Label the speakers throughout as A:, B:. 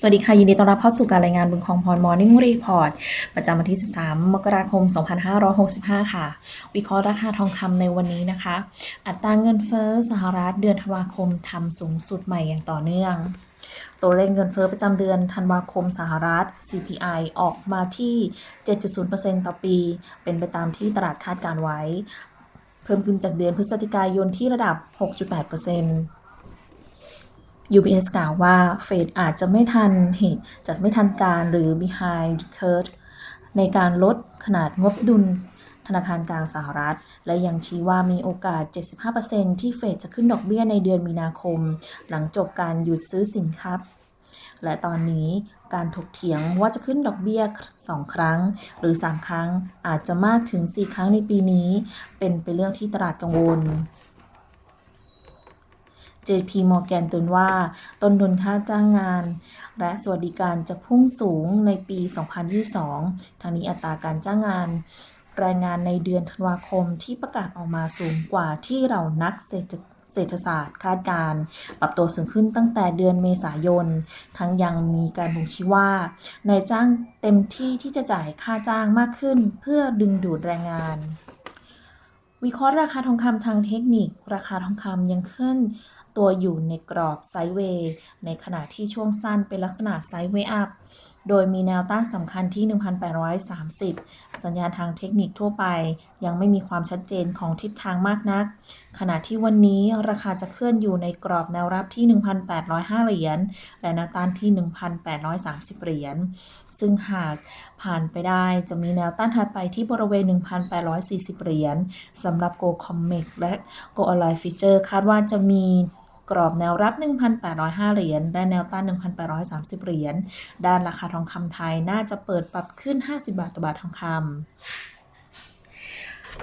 A: สวัสดีค่ะ ยินดีต้อนรับเข้าสู่การรายงานบุญคองพร Morning Report ประจำวันที่ 13 มกราคม 2565 ค่ะ วิเคราะห์ราคาทองคำในวันนี้นะคะ อัตราเงินเฟ้อสหรัฐเดือนธันวาคมทำสูงสุดใหม่อย่างต่อเนื่อง ตัวเลขเงินเฟ้อประจำเดือนธันวาคมสหรัฐ CPI ออกมาที่ 7.0%ต่อปี เป็นไปตามที่ตลาดคาดการไว้ เพิ่มขึ้นจากเดือนพฤศจิกายนที่ระดับ 6.8% UBS กล่าวว่าเฟดอาจจะไม่ทันเหตุจัดไม่ทันการหรือ behind curve ในการลดขนาดงบดุลธนาคารกลางสหรัฐ และยังชี้ว่ามีโอกาส 75%ที่เฟดจะขึ้นดอกเบี้ยในเดือนมีนาคม หลังจบการหยุดซื้อสินค้าและตอนนี้การถกเถียงว่าจะขึ้นดอกเบี้ย 2 ครั้ง หรือ 3 ครั้งอาจจะมากถึง 4 ครั้งในปีนี้ เป็นไปเรื่องที่ตลาดกังวล JP Morgan ตือนว่า ต้นทุนค่าจ้างงาน และสวัสดิการจะพุ่งสูงในปี 2022 ทางนี้อัตราการจ้างงานแรงงานในเดือนธันวาคมที่ประกาศออกมาสูงกว่าที่เรานักเศรษฐเศรษฐศาสตร์คาดการ ปรับตัวสูงขึ้นตั้งแต่เดือนเมษายน ทั้งยังมีการบ่งชี้ว่านายจ้างเต็มที่ที่จะจ่ายค่าจ้างมากขึ้น เพื่อดึงดูดแรงงาน วิเคราะห์ราคาทองคำทางเทคนิค ราคาทองคำยังขึ้น ตัวอยู่ในกรอบไซด์เวย์ในขณะที่ช่วงสั้นเป็นลักษณะไซด์เวย์อัพโดยมีแนวต้านสำคัญที่ 1,830 สัญญาณทางเทคนิคทั่วไป ยังไม่มีความชัดเจนของทิศทางมากนัก ขณะที่วันนี้ราคาจะเคลื่อนอยู่ในกรอบแนวรับที่ 1,805 เหรียญ และแนวต้านที่ 1,830 เหรียญ ซึ่งหากผ่านไปได้จะมีแนวต้านถัดไปที่บริเวณ 1,840 เหรียญสำหรับ Go Comex และ Go Align Future คาดว่าจะมี กรอบแนวรับ 1,805 เหรียญ และแนวต้าน 1,830 เหรียญ ด้านราคาทองคำไทยน่าจะเปิดปรับขึ้น 50 บาทต่อบาททองคำ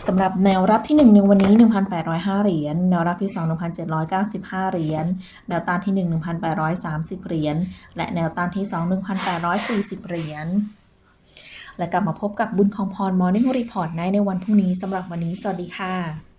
A: สำหรับแนวรับที่ 1 ในวันนี้ 1,805 เหรียญ แนวรับที่ 2 1,795 เหรียญ แนวต้านที่ 1 1,830 เหรียญ และแนวต้านที่ 2 1,840 เหรียญ และกลับมาพบกับบุญของพร Morning Report ในในวันพรุ่งนี้สำหรับวันนี้ สวัสดีค่ะ